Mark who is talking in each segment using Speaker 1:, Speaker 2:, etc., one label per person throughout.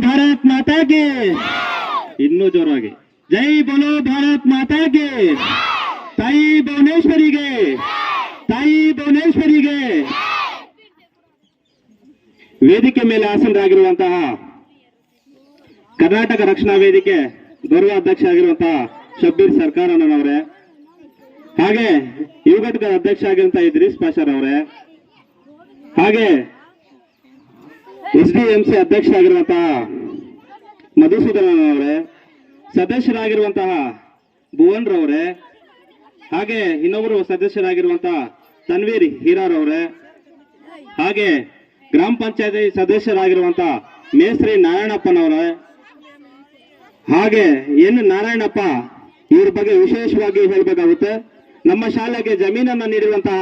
Speaker 1: ಭಾರತ್ ಮಾತಾಗೆ. ಇನ್ನೂ ಜೋರಾಗಿ. ಜೈ ಬೋಲೋ ಭಾರತ್ ಮಾತಾಗೆ. ತಾಯಿ ಭುವನೇಶ್ವರಿಗೆ. ತಾಯಿ ಭುವನೇಶ್ವರಿಗೆ. ವೇದಿಕೆ ಮೇಲೆ ಆಸನರಾಗಿರುವಂತಹ ಕರ್ನಾಟಕ ರಕ್ಷಣಾ ವೇದಿಕೆ ಗೌರವ ಅಧ್ಯಕ್ಷ ಆಗಿರುವಂತಹ ಶಬ್ಬೀರ್ ಸರ್ಕಾರಣ್ಣನವರೇ, ಹಾಗೆ ಯುವ ಘಟಕದ ಅಧ್ಯಕ್ಷ ಆಗಿರುವಂತಹ ಇದ್ರೀಸ್ ಪಾಷರ್ ಅವರೇ ಹಾಗೆ ಎಸ್ ಡಿ ಎಂ ಸಿ ಅಧ್ಯಕ್ಷರಾಗಿರುವಂತಹ ಮಧುಸೂದನನ್ ಅವರೇ, ಸದಸ್ಯರಾಗಿರುವಂತಹ ಭುವನ್ ರವರೇ, ಹಾಗೆ ಇನ್ನೊಬ್ಬರು ಸದಸ್ಯರಾಗಿರುವಂತಹ ತನ್ವೀರ್ ಹೀರಾರ್ ಅವರೇ, ಹಾಗೆ ಗ್ರಾಮ ಪಂಚಾಯತಿ ಸದಸ್ಯರಾಗಿರುವಂತಹ ಮೇಸ್ತ್ರಿ ನಾರಾಯಣಪ್ಪನವರೇ, ಹಾಗೆ ಎನ್ ನಾರಾಯಣಪ್ಪ ಇವ್ರ ಬಗ್ಗೆ ವಿಶೇಷವಾಗಿ ಹೇಳಬೇಕಾಗುತ್ತೆ. ನಮ್ಮ ಶಾಲೆಗೆ ಜಮೀನನ್ನ ನೀಡಿರುವಂತಹ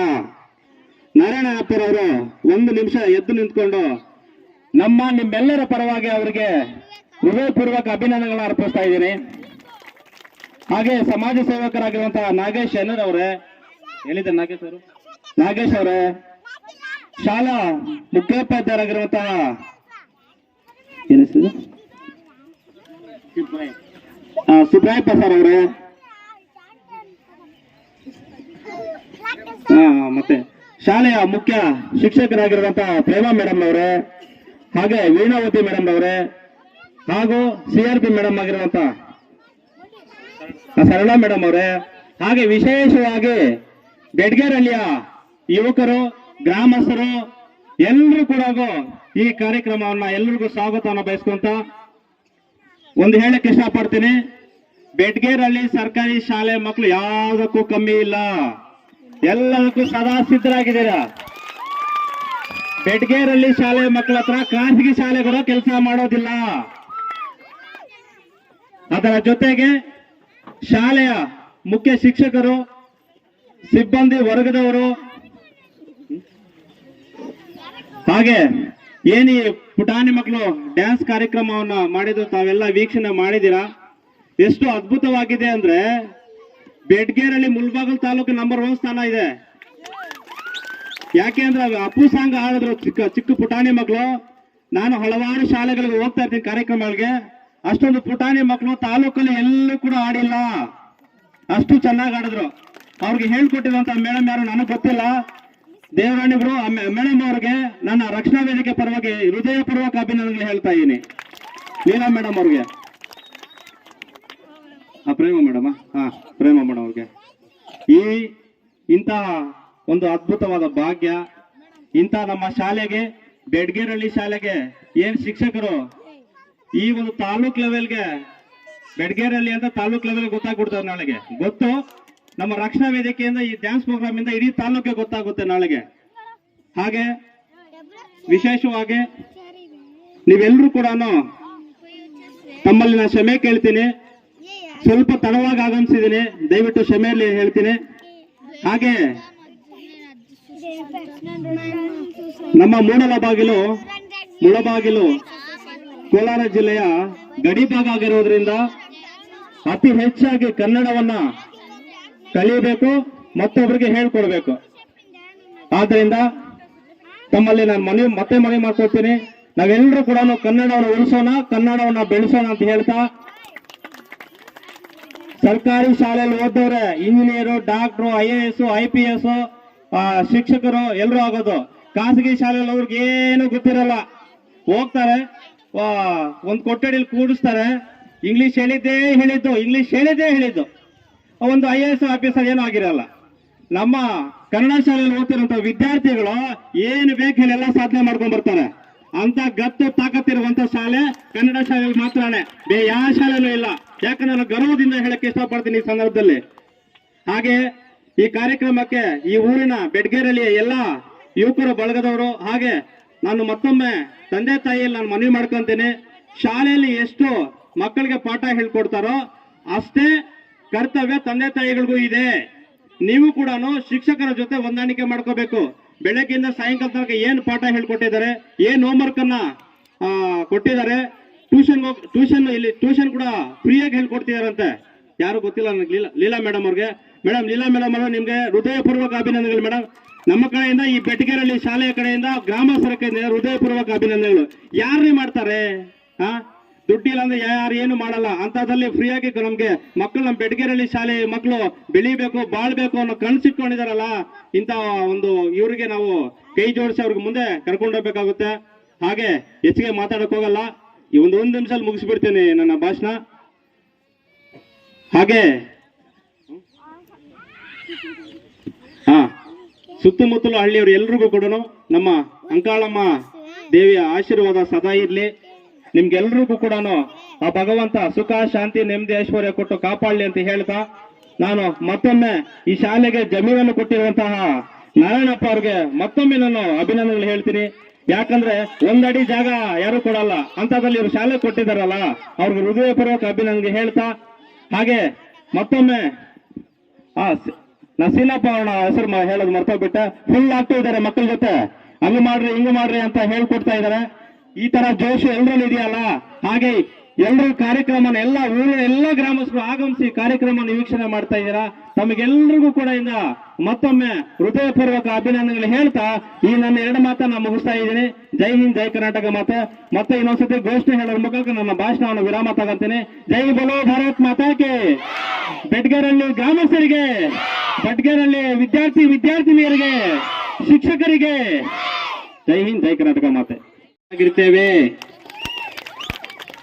Speaker 1: ನಾರಾಯಣಪ್ಪರವರು ಒಂದು ನಿಮಿಷ ಎದ್ದು ನಿಂತ್ಕೊಂಡು ನಮ್ಮ ನಿಮ್ಮೆಲ್ಲರ ಪರವಾಗಿ ಅವರಿಗೆ ಹೃದಯಪೂರ್ವಕ ಅಭಿನಂದನೆಗಳನ್ನ ಅರ್ಪಿಸ್ತಾ ಇದ್ದೀನಿ. ಹಾಗೆ ಸಮಾಜ ಸೇವಕರಾಗಿರುವಂತಹ ನಾಗೇಶ್ ಎನ್ನರ್ ಅವರೇ ಹೇಳಿದ್ದೆ ನಾಗೇಶ್ ಅವರು? ನಾಗೇಶ್ ಅವರೇ ಶಾಲಾ ಮುಖ್ಯೋಪಾಧ್ಯಾಯರಾಗಿರುವಂತಹ ಏನ್ ಹೆಸರು ಆ, ಸುಬ್ರಾಯಪ್ಪ ಸರ್ ಅವರೇ. ಮತ್ತೆ ಶಾಲೆಯ ಮುಖ್ಯ ಶಿಕ್ಷಕರಾಗಿರುವಂತಹ ಪ್ರೇಮಾ ಮೇಡಮ್ ಅವರೇ. ಹಾಗೆ ವೀಣಾವತಿ ಮೇಡಮ್ ಅವರೇ, ಹಾಗೂ ಸಿ ಆರ್ ಪಿ ಮೇಡಮ್ ಆಗಿರುವಂತ ಸರಳಾ ಮೇಡಮ್ ಅವರೇ, ಹಾಗೆ ವಿಶೇಷವಾಗಿ ಬೆಡ್ಗೇರಳ್ಳಿಯ ಯುವಕರು, ಗ್ರಾಮಸ್ಥರು ಎಲ್ಲರೂ ಕೂಡ ಈ ಕಾರ್ಯಕ್ರಮವನ್ನ ಎಲ್ಲರಿಗೂ ಸ್ವಾಗತವನ್ನು ಬಯಸ್ಕೊಂತ ಒಂದು ಹೇಳಕ್ ಇಷ್ಟಪಡ್ತೀನಿ. ಬೆಡ್ಗೇರಳ್ಳಿ ಸರ್ಕಾರಿ ಶಾಲೆ ಮಕ್ಕಳು ಯಾವುದಕ್ಕೂ ಕಮ್ಮಿ ಇಲ್ಲ. ಎಲ್ಲದಕ್ಕೂ ಸದಾ ಸಿದ್ಧರಾಗಿದ್ದೀರಾ? ಬೆಡ್ಗೇರಳ್ಳಿ ಶಾಲೆ ಮಕ್ಕಳ ಹತ್ರ ಖಾಸಗಿ ಶಾಲೆಗಳು ಕೆಲಸ ಮಾಡೋದಿಲ್ಲ. ಅದರ ಜೊತೆಗೆ ಶಾಲೆಯ ಮುಖ್ಯ ಶಿಕ್ಷಕರು, ಸಿಬ್ಬಂದಿ ವರ್ಗದವರು, ಹಾಗೆ ಏನಿ ಪುಟಾಣಿ ಮಕ್ಕಳು ಡ್ಯಾನ್ಸ್ ಕಾರ್ಯಕ್ರಮವನ್ನ ಮಾಡಿದ್ರು, ತಾವೆಲ್ಲ ವೀಕ್ಷಣೆ ಮಾಡಿದ್ದೀರಾ? ಎಷ್ಟು ಅದ್ಭುತವಾಗಿದೆ ಅಂದ್ರೆ, ಬೆಡ್ಗೇರಲ್ಲಿ ಮುಲ್ಬಾಗಲ್ ತಾಲೂಕು ನಂಬರ್ ಒನ್ ಸ್ಥಾನ ಇದೆ. ಯಾಕೆ ಅಂದ್ರೆ ಅಪ್ಪು ಸಾಂಗ್ ಹಾಡಿದ್ರು ಚಿಕ್ಕ ಚಿಕ್ಕ ಪುಟಾಣಿ ಮಕ್ಕಳು ನಾನು ಹಲವಾರು ಶಾಲೆಗಳಿಗೆ ಹೋಗ್ತಾ ಇರ್ತೀನಿ ಕಾರ್ಯಕ್ರಮಗಳಿಗೆ. ಅಷ್ಟೊಂದು ಪುಟಾಣಿ ಮಕ್ಕಳು ತಾಲೂಕಲ್ಲಿ ಎಲ್ಲೂ ಕೂಡ ಆಡಿಲ್ಲ ಅಷ್ಟು ಚೆನ್ನಾಗಿ ಆಡಿದ್ರು ಅವ್ರಿಗೆ ಹೇಳ್ಕೊಟ್ಟಿರುವಂತ ಮೇಡಮ್ ಯಾರು ನನಗೆ ಗೊತ್ತಿಲ್ಲ. ದೇವರಾಣಿಗಳು ಮೇಡಮ್ ಅವ್ರಿಗೆ ನನ್ನ ರಕ್ಷಣಾ ವೇದಿಕೆ ಪರವಾಗಿ ಹೃದಯಪೂರ್ವಕ ಅಭಿನಂದನೆ ಹೇಳ್ತಾ ಇದ್ದೀನಿ. ಲೀಲಾ ಮೇಡಮ್ ಅವ್ರಿಗೆ? ಪ್ರೇಮ ಮೇಡಮ್? ಹಾ ಪ್ರೇಮ ಮೇಡಮ್ ಅವ್ರಿಗೆ. ಈ ಇಂತಹ ಒಂದು ಅದ್ಭುತವಾದ ಭಾಗ್ಯ. ಇಂಥ ನಮ್ಮ ಶಾಲೆಗೆ ಬೆಡ್ಗೇರಳ್ಳಿ ಶಾಲೆಗೆ ಏನ್ ಶಿಕ್ಷಕರು? ಈ ಒಂದು ತಾಲೂಕ್ ಲೆವೆಲ್ಗೆ ಬೆಡ್ಗೇರಳ್ಳಿ ಅಂತ ತಾಲೂಕ್ ಲೆವೆಲ್ ಗೊತ್ತಾಗ್ಬಿಡ್ತದೆ ನಾಳೆಗೆ. ಗೊತ್ತು? ನಮ್ಮ ರಕ್ಷಣಾ ವೇದಿಕೆಯಿಂದ ಈ ಡ್ಯಾನ್ಸ್ ಪ್ರೋಗ್ರಾಮ್ ಇಂದ ಇಡೀ ತಾಲೂಕಿಗೆ ಗೊತ್ತಾಗುತ್ತೆ ನಾಳೆಗೆ. ಹಾಗೆ, ವಿಶೇಷವಾಗಿ ನೀವೆಲ್ಲರೂ ಕೂಡ ತಮ್ಮಲ್ಲಿ ನಾನು ಕ್ಷಮೆ ಕೇಳ್ತೀನಿ. ಸ್ವಲ್ಪ ತಡವಾಗಿ ಆಗಮಿಸಿದ್ದೀನಿ. ದಯವಿಟ್ಟು ಕ್ಷಮೆಯಲ್ಲಿ ಹೇಳ್ತೀನಿ. ಹಾಗೆ ನಮ್ಮ ಮೂಡಲ ಬಾಗಿಲು, ಮುಳಬಾಗಿಲು, ಕೋಲಾರ ಜಿಲ್ಲೆಯ ಗಡಿ ಭಾಗ ಆಗಿರೋದ್ರಿಂದ ಅತಿ ಹೆಚ್ಚಾಗಿ ಕನ್ನಡವನ್ನ ಕಲಿಯಬೇಕು ಮತ್ತೊಬ್ಬರಿಗೆ ಹೇಳ್ಕೊಡ್ಬೇಕು. ಆದ್ರಿಂದ ತಮ್ಮಲ್ಲಿ ನಾನು ಮನವಿ ಮತ್ತೆ ಮನವಿ ಮಾಡ್ಕೊಳ್ತೀನಿ ನಾವೆಲ್ಲರೂ ಕೂಡ ಕನ್ನಡವನ್ನು ಉಳಿಸೋಣ, ಕನ್ನಡವನ್ನ ಬೆಳೆಸೋಣ ಅಂತ ಹೇಳ್ತಾ ಸರ್ಕಾರಿ ಶಾಲೆಯಲ್ಲಿ ಓದೋರೆ engineer, doctor, I A S, I P S ಶಿಕ್ಷಕರು ಎಲ್ಲರೂ ಆಗೋದು. ಖಾಸಗಿ ಶಾಲೆಯಲ್ಲಿ ಅವ್ರಿಗೆ ಏನು ಗೊತ್ತಿರಲ್ಲ. ಹೋಗ್ತಾರೆ ಒಂದು ಕೊಠಡಿಲಿ ಕೂಡಿಸ್ತಾರೆ. ಇಂಗ್ಲಿಷ್ ಹೇಳಿದ್ದೇ ಹೇಳಿದ್ದು ಇಂಗ್ಲಿಷ್ ಹೇಳಿದ್ದೇ ಹೇಳಿದ್ದು. ಒಂದು ಐ ಎ ಎಸ್ ಆಫೀಸರ್ ಏನೂ ಆಗಿರಲ್ಲ. ನಮ್ಮ ಕನ್ನಡ ಶಾಲೆಯಲ್ಲಿ ಓದ್ತಿರುವಂತ ವಿದ್ಯಾರ್ಥಿಗಳು ಏನು ಬೇಕು ಎಲ್ಲ ಸಾಧನೆ ಮಾಡ್ಕೊಂಡ್ ಬರ್ತಾರೆ. ಅಂತ ಗತ್ತು ತಾಕತ್ತಿರುವಂತ ಶಾಲೆ ಕನ್ನಡ ಶಾಲೆಯಲ್ಲಿ ಮಾತ್ರನೇ. ಬೇರೆ ಯಾವ ಶಾಲೆಯಲ್ಲೂ ಇಲ್ಲ. ಯಾಕಂದ್ರೆ ನಾನು ಗರ್ವದಿಂದ ಹೇಳಕ್ಕೆ ಇಷ್ಟಪಡ್ತೀನಿ ಈ ಸಂದರ್ಭದಲ್ಲಿ. ಹಾಗೆ ಈ ಕಾರ್ಯಕ್ರಮಕ್ಕೆ ಈ ಊರಿನ ಬೆಡ್ಗೇರಲ್ಲಿ ಎಲ್ಲ ಯುವಕರು ಬಳಗದವರು ಹಾಗೆ ನಾನು ಮತ್ತೊಮ್ಮೆ ತಂದೆ ತಾಯಿಯಲ್ಲಿ ನಾನು ಮನವಿ ಮಾಡ್ಕೊಂತೀನಿ. ಶಾಲೆಯಲ್ಲಿ ಎಷ್ಟು ಮಕ್ಕಳಿಗೆ ಪಾಠ ಹೇಳ್ಕೊಡ್ತಾರೋ ಅಷ್ಟೇ ಕರ್ತವ್ಯ ತಂದೆ ತಾಯಿಗಳಿಗೂ ಇದೆ. ನೀವು ಕೂಡ ಶಿಕ್ಷಕರ ಜೊತೆ ಹೊಂದಾಣಿಕೆ ಮಾಡ್ಕೋಬೇಕು. ಬೆಳಗ್ಗೆಯಿಂದ ಸಾಯಂಕಾಲ ತನಕ ಏನ್ ಪಾಠ ಹೇಳ್ಕೊಟ್ಟಿದ್ದಾರೆ, ಏನ್ ಹೋಮ್ವರ್ಕ್ ಅನ್ನ ಕೊಟ್ಟಿದ್ದಾರೆ ಟ್ಯೂಷನ್ ಟ್ಯೂಷನ್ ಇಲ್ಲಿ ಟ್ಯೂಷನ್ ಕೂಡ ಫ್ರೀಯಾಗಿ ಹೇಳ್ಕೊಡ್ತಿದಾರಂತೆ. ಯಾರು ಗೊತ್ತಿಲ್ಲ ನನಗೆ ಲೀಲಾ ಲೀಲಾ ಮೇಡಮ್ ಅವ್ರಿಗೆ. ಮೇಡಮ್, ಲೀಲಾ ಮೇಡಮ್ ಅವರು, ನಿಮ್ಗೆ ಹೃದಯಪೂರ್ವಕ ಅಭಿನಂದನೆಗಳು ಮೇಡಮ್. ನಮ್ಮ ಕಡೆಯಿಂದ ಈ ಬೆಟ್ಟಗೆರಳ್ಳಿ ಶಾಲೆಯ ಕಡೆಯಿಂದ ಗ್ರಾಮಸ್ಥರ ಕಡೆಯಿಂದ ಹೃದಯಪೂರ್ವಕ ಅಭಿನಂದನೆಗಳು. ಯಾರೇ ಮಾಡ್ತಾರೆ? ಹಾ ದುಡ್ಡಿಲ್ಲ ಅಂದ್ರೆ ಯಾರು ಏನು ಮಾಡಲ್ಲ. ಅಂತದ್ರಲ್ಲಿ ಫ್ರೀಯಾಗಿ ನಮ್ಗೆ ಮಕ್ಕಳು ನಮ್ಮ ಬೆಡಗೇರಳ್ಳಿ ಶಾಲೆ ಮಕ್ಕಳು ಬೆಳಿಬೇಕು, ಬಾಳ್ಬೇಕು ಅನ್ನೋ ಕನ್ಸಿಟ್ಕೊಂಡಿದಾರಲ್ಲ ಇಂತ ಒಂದು ಇವ್ರಿಗೆ ನಾವು ಕೈ ಜೋಡಿಸಿ ಅವ್ರಿಗೆ ಮುಂದೆ ಕರ್ಕೊಂಡೋಗ್ಬೇಕಾಗುತ್ತೆ ಹಾಗೆ ಹೆಚ್ಚಿಗೆ ಮಾತಾಡಕ್ ಹೋಗಲ್ಲ ಈ ಒಂದು ಒಂದು ನಿಮಿಷದಲ್ಲಿ ಮುಗಿಸ್ಬಿಡ್ತೇನೆ ನನ್ನ ಭಾಷಣ. ಹಾಗೆ? ಹಾ. ಸುತ್ತಮುತ್ತಲು ಹಳ್ಳಿಯವರು ಎಲ್ರಿಗೂ ಕೂಡ ನಮ್ಮ ಅಂಕಾಳಮ್ಮ ದೇವಿಯ ಆಶೀರ್ವಾದ ಸದಾ ಇರಲಿ. ನಿಮ್ಗೆಲ್ರಿಗೂ ಕೂಡ ಆ ಭಗವಂತ ಸುಖ, ಶಾಂತಿ, ನೆಮ್ಮದಿ, ಐಶ್ವರ್ಯ ಕೊಟ್ಟು ಕಾಪಾಡಲಿ ಅಂತ ಹೇಳ್ತಾ ನಾನು ಮತ್ತೊಮ್ಮೆ ಈ ಶಾಲೆಗೆ ಜಮೀನನ್ನು ಕೊಟ್ಟಿರುವಂತಹ ನಾರಾಯಣಪ್ಪ ಅವ್ರಿಗೆ ಮತ್ತೊಮ್ಮೆ ನಾನು ಅಭಿನಂದನೆಗಳು ಹೇಳ್ತೀನಿ. ಯಾಕಂದ್ರೆ ಒಂದಡಿ ಜಾಗ ಯಾರು ಕೊಡಲ್ಲ. ಅಂತದಲ್ಲಿ ಇವರು ಶಾಲೆ ಕೊಟ್ಟಿದ್ದಾರಲ್ಲ, ಅವ್ರಿಗೆ ಹೃದಯಪೂರ್ವಕ ಅಭಿನಂದನೆ ಹೇಳ್ತಾ ಹಾಗೆ ಮತ್ತೊಮ್ಮೆ, ಆ ನಸೀನಪ್ಪ ಅವನ ಹೆಸರು ಹೇಳೋದು ಮರ್ತೋಗ್ಬಿಟ್ಟೆ. ಫುಲ್ ಆಗ್ತಾ ಇದ್ದಾರೆ ಮಕ್ಕಳ ಜೊತೆ. ಹಂಗ ಮಾಡ್ರಿ, ಹಿಂಗ ಮಾಡ್ರಿ ಅಂತ ಹೇಳ್ಕೊಡ್ತಾ ಇದಾರೆ ಈ ತರ ಜೋಶ್ ಎಲ್ರಲ್ಲಿ ಇದೆಯಲ್ಲ? ಹಾಗೆ ಎಲ್ಲರೂ ಕಾರ್ಯಕ್ರಮನ ಎಲ್ಲ ಊರಿನ ಎಲ್ಲ ಗ್ರಾಮಸ್ಥರು ಆಗಮಿಸಿ ಕಾರ್ಯಕ್ರಮ ವೀಕ್ಷಣೆ ಮಾಡ್ತಾ ಇದ್ದೀರಾ? ತಮಗೆಲ್ಲರಿಗೂ ಕೂಡ ಇಂದ ಮತ್ತೊಮ್ಮೆ ಹೃದಯಪೂರ್ವಕ ಅಭಿನಂದನೆಗಳು ಹೇಳ್ತಾ, ಈ ನನ್ನ ಎರಡು ಮಾತನ್ನ ಮುಗಿಸ್ತಾ ಇದ್ದೀನಿ. ಜೈ ಹಿಂದ್, ಜೈ ಕರ್ನಾಟಕ ಮಾತೆ. ಮತ್ತೆ ಇನ್ನೊಂದ್ಸತಿ ಘೋಷಣೆ ಹೇಳೋದ್ರ ಮುಖಾಂತರ ನನ್ನ ಭಾಷಣವನ್ನು ವಿರಾಮ ತಗೊಂತೀನಿ. ಜೈ ಬಲೋ ಭಾರತ್ ಮಾತಾಕೆ ಬೆಡ್ಗೇರಳ್ಳಿ ಗ್ರಾಮಸ್ಥರಿಗೆ ಬೆಡ್ಗೇರಳ್ಳಿ ವಿದ್ಯಾರ್ಥಿ ವಿದ್ಯಾರ್ಥಿನಿಯರಿಗೆ, ಶಿಕ್ಷಕರಿಗೆ. ಜೈ ಹಿಂದ್, ಜೈ ಕರ್ನಾಟಕ ಮಾತೆ. ಆಗಿರ್ತೇವೆ.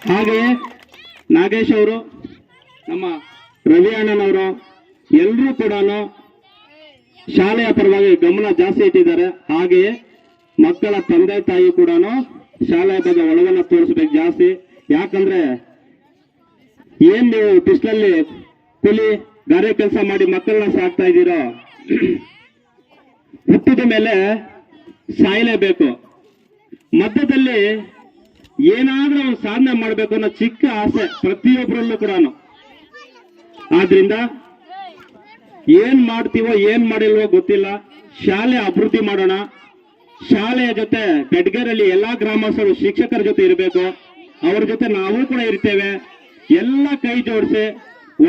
Speaker 1: ಹಾಗೆಯೇ ನಾಗೇಶ್ ಅವರು, ನಮ್ಮ ರವಿ ಅಣ್ಣನವರು ಎಲ್ಲರೂ ಕೂಡ ಶಾಲೆಯ ಪರವಾಗಿ ಗಮನ ಜಾಸ್ತಿ ಇಟ್ಟಿದ್ದಾರೆ. ಹಾಗೆಯೇ ಮಕ್ಕಳ ತಂದೆ ತಾಯಿ ಕೂಡ ಶಾಲೆಯ ಬಗ್ಗೆ ಒಳಗನ್ನ ತೋರಿಸ್ಬೇಕು ಜಾಸ್ತಿ. ಯಾಕಂದ್ರೆ ಏನ್ ನೀವು ಬಿಸಿಲಲ್ಲಿ ಕೂಲಿ ಗಾರೆ ಕೆಲಸ ಮಾಡಿ ಮಕ್ಕಳನ್ನ ಸಾಕ್ತಾ ಇದ್ದೀರೋ, ಹುಟ್ಟಿದ ಮೇಲೆ ಸಾಯಲೇಬೇಕು. ಮಧ್ಯದಲ್ಲಿ ಏನಾದ್ರೂ ಒಂದು ಸಾಧನೆ ಮಾಡಬೇಕು ಅನ್ನೋ ಚಿಕ್ಕ ಆಸೆ ಪ್ರತಿಯೊಬ್ಬರಲ್ಲೂ ಕೂಡ ಆದ್ರಿಂದ ಏನ್ ಮಾಡ್ತೀವೋ, ಏನ್ ಮಾಡಿಲ್ವೋ ಗೊತ್ತಿಲ್ಲ. ಶಾಲೆ ಅಭಿವೃದ್ಧಿ ಮಾಡೋಣ. ಶಾಲೆಯ ಜೊತೆ ಗಡ್ಗೆರಲ್ಲಿ ಎಲ್ಲಾ ಗ್ರಾಮಸ್ಥರು, ಶಿಕ್ಷಕರ ಜೊತೆ ಇರಬೇಕು. ಅವ್ರ ಜೊತೆ ನಾವು ಕೂಡ ಇರ್ತೇವೆ. ಎಲ್ಲ ಕೈ ಜೋಡಿಸಿ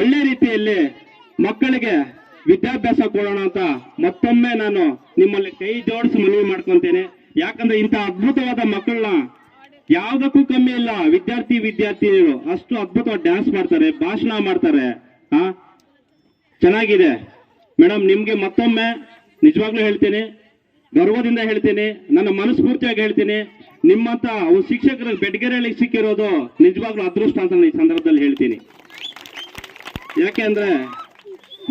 Speaker 1: ಒಳ್ಳೆ ರೀತಿಯಲ್ಲಿ ಮಕ್ಕಳಿಗೆ ವಿದ್ಯಾಭ್ಯಾಸ ಕೊಡೋಣ ಅಂತ ಮತ್ತೊಮ್ಮೆ ನಾನು ನಿಮ್ಮಲ್ಲಿ ಕೈ ಜೋಡಿಸಿ ಮನವಿ ಮಾಡ್ಕೊಂತೇನೆ. ಯಾಕಂದ್ರೆ ಇಂಥ ಅದ್ಭುತವಾದ ಮಕ್ಕಳನ್ನ ಯಾವ್ದಕ್ಕೂ ಕಮ್ಮಿ ಇಲ್ಲ ವಿದ್ಯಾರ್ಥಿ, ವಿದ್ಯಾರ್ಥಿನಿಯರು ಅಷ್ಟು ಅದ್ಭುತವಾಗಿ ಡ್ಯಾನ್ಸ್ ಮಾಡ್ತಾರೆ, ಭಾಷಣ ಮಾಡ್ತಾರೆ. ಹಾ ಚೆನ್ನಾಗಿದೆ. ಮೇಡಮ್ ನಿಮ್ಗೆ ಮತ್ತೊಮ್ಮೆ ನಿಜವಾಗ್ಲೂ ಹೇಳ್ತೀನಿ, ಗರ್ವದಿಂದ ಹೇಳ್ತೀನಿ, ನನ್ನ ಮನಸ್ಫೂರ್ತಿಯಾಗಿ ಹೇಳ್ತೀನಿ. ನಿಮ್ಮಂತ ಅವು ಶಿಕ್ಷಕರ ಬೆಡ್ಗೆರೆಯಲ್ಲಿ ಸಿಕ್ಕಿರೋದು ನಿಜವಾಗ್ಲೂ ಅದೃಷ್ಟ ಅಂತ ಈ ಸಂದರ್ಭದಲ್ಲಿ ಹೇಳ್ತೀನಿ. ಯಾಕೆ ಅಂದ್ರೆ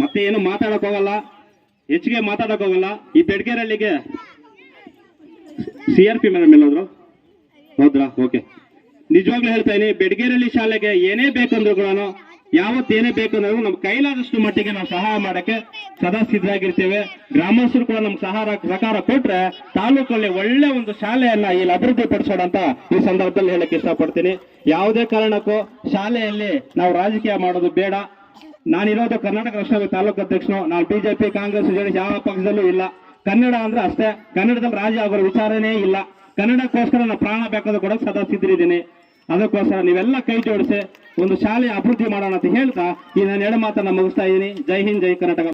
Speaker 1: ಮತ್ತೆ ಏನು ಮಾತಾಡಕ್ ಹೋಗಲ್ಲ, ಹೆಚ್ಚಿಗೆ ಮಾತಾಡಕ್ ಹೋಗಲ್ಲ. ಈ ಬೆಡ್ಗೆರೆಲ್ಲಿಗೆ ಸಿ ಆರ್ ಪಿ ಮೇಡಮ್ ಎಲ್ಲೋದ್ರು? ಹೌದ್ರಾ ಓಕೆ ನಿಜವಾಗ್ಲೂ ಹೇಳ್ತಾ ಇದೀನಿ ಬೆಡಗೇರಳ್ಳಿ ಶಾಲೆಗೆ ಏನೇ ಬೇಕಂದ್ರು ಕೂಡ ಯಾವತ್ತೇನೇ ಬೇಕಂದ್ರೂ ನಮ್ಮ ಕೈಲಾದಷ್ಟು ಮಟ್ಟಿಗೆ ನಾವು ಸಹಾಯ ಮಾಡಕ್ಕೆ ಸದಾ ಸಿದ್ಧರಾಗಿರ್ತೇವೆ ಗ್ರಾಮಸ್ಥರು ಕೂಡ ನಮ್ಗೆ ಸಹಾರ, ಸಹಕಾರ ಕೊಟ್ರೆ ತಾಲೂಕಲ್ಲಿ ಒಳ್ಳೆ ಒಂದು ಶಾಲೆಯನ್ನ ಇಲ್ಲಿ ಅಭಿವೃದ್ಧಿ ಪಡಿಸೋಣ ಅಂತ ಈ ಸಂದರ್ಭದಲ್ಲಿ ಹೇಳಕ್ ಇಷ್ಟಪಡ್ತೀನಿ. ಯಾವುದೇ ಕಾರಣಕ್ಕೂ ಶಾಲೆಯಲ್ಲಿ ನಾವು ರಾಜಕೀಯ ಮಾಡೋದು ಬೇಡ. ನಾನಿರೋದು ಕರ್ನಾಟಕ ರಾಷ್ಟ್ರ ತಾಲೂಕು ಅಧ್ಯಕ್ಷನು, ನಾನು ಬಿಜೆಪಿ, ಕಾಂಗ್ರೆಸ್ ಯಾವ ಪಕ್ಷದಲ್ಲೂ ಇಲ್ಲ. ಕನ್ನಡ ಅಂದ್ರೆ ಅಷ್ಟೇ. ಕನ್ನಡದಲ್ಲಿ ರಾಜ ಆಗೋ ವಿಚಾರನೇ ಇಲ್ಲ. ಕನ್ನಡಕ್ಕೋಸ್ಕರ ನನ್ನ ಪ್ರಾಣ ಬೇಕಾದ್ರೂ ಕೂಡ ಸದಾ ಸಿದ್ಧರಿದ್ದೀನಿ ಅದಕ್ಕೋಸ್ಕರ ನೀವೆಲ್ಲ ಕೈ ಜೋಡಿಸಿ ಒಂದು ಶಾಲೆಯ ಅಭಿವೃದ್ಧಿ ಮಾಡೋಣ ಅಂತ ಹೇಳ್ತಾ ಈ ನಾನು ಎರಡು ಮಾತನ್ನ ಮುಗಿಸ್ತಾ ಇದ್ದೀನಿ. ಜೈ ಹಿಂದ್, ಜೈ ಕರ್ನಾಟಕ.